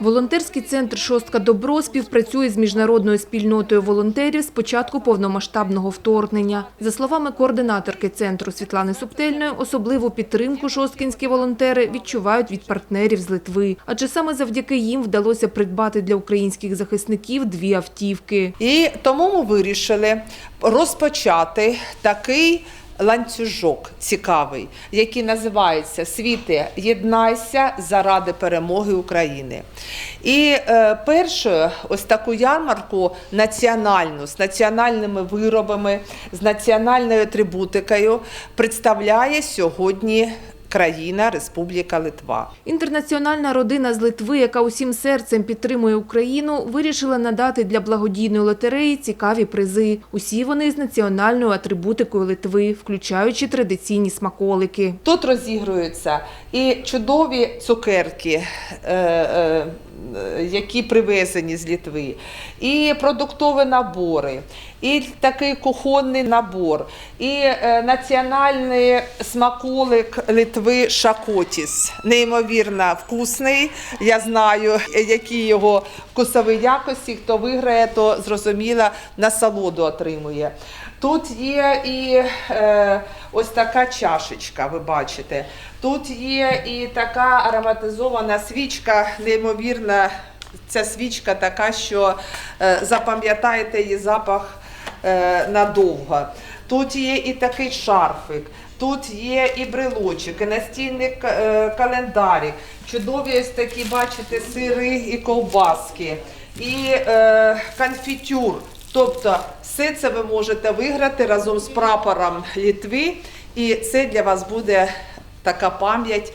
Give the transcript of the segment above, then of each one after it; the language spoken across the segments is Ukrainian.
Волонтерський центр «Шостка Добро» співпрацює з міжнародною спільнотою волонтерів з початку повномасштабного вторгнення. За словами координаторки центру Світлани Субтельної, особливу підтримку шосткінські волонтери відчувають від партнерів з Литви. Адже саме завдяки їм вдалося придбати для українських захисників дві автівки. І тому ми вирішили розпочати такий ланцюжок цікавий, який називається Світи, єднайся заради перемоги України. І е, першою ось таку ярмарку національну з національними виробами, з національною атрибутикою представляє сьогодні країна Республіка Литва. Інтернаціональна родина з Литви, яка усім серцем підтримує Україну, вирішила надати для благодійної лотереї цікаві призи. Усі вони з національною атрибутикою Литви, включаючи традиційні смаколики. Тут розігруються і чудові цукерки, е, е, які привезені з Літви, і продуктові набори, і такий кухонний набор, і е, національний смаколик Литви Шакотіс. Неймовірно вкусний. Я знаю, які його вкусові якості. Хто виграє, то зрозуміло насолоду отримує. Тут є і е, ось така чашечка, ви бачите. Тут є і така ароматизована свічка, неймовірна. Ця свічка така, що е, запам'ятаєте її запах е, надовго. Тут є і такий шарфик, тут є і брелочок, і настільний е, календарик. Чудові ось такі, бачите, сири і ковбаски, і е, конфітюр. Тобто все це ви можете виграти разом з прапором Літви, і це для вас буде така пам'ять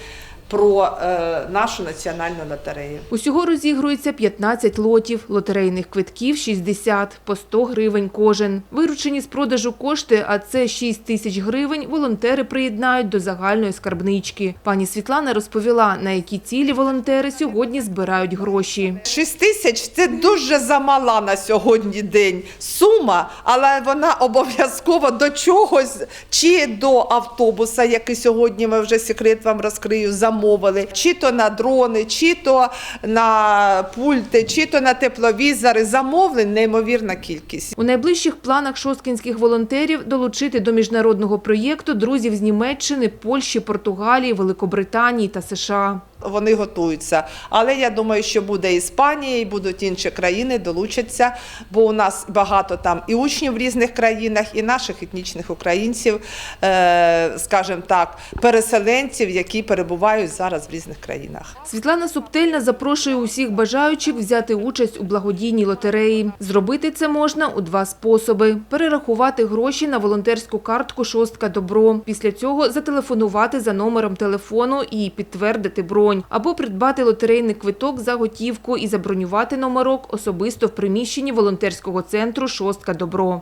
про е, нашу національну лотерею. Усього розігрується 15 лотів, лотерейних квитків 60, по 100 гривень кожен. Виручені з продажу кошти, а це 6 тисяч гривень, волонтери приєднають до загальної скарбнички. Пані Світлана розповіла, на які цілі волонтери сьогодні збирають гроші. 6 тисяч це дуже замала на сьогодні день сума, але вона обов'язково до чогось, чи до автобуса, який сьогодні ми вже секрет вам розкрию, замовили, чи то на дрони, чи то на пульти, чи то на тепловізори. Замовлень неймовірна кількість. У найближчих планах шосткінських волонтерів долучити до міжнародного проєкту друзів з Німеччини, Польщі, Португалії, Великобританії та США. Вони готуються. Але я думаю, що буде Іспанія, і будуть інші країни долучаться, бо у нас багато там і учнів в різних країнах, і наших етнічних українців, е, скажімо так, переселенців, які перебувають зараз в різних країнах. Світлана Субтельна запрошує усіх бажаючих взяти участь у благодійній лотереї. Зробити це можна у два способи: перерахувати гроші на волонтерську картку Шостка Добро. Після цього зателефонувати за номером телефону і підтвердити бронь, або придбати лотерейний квиток за готівку і забронювати номерок особисто в приміщенні волонтерського центру Шостка Добро.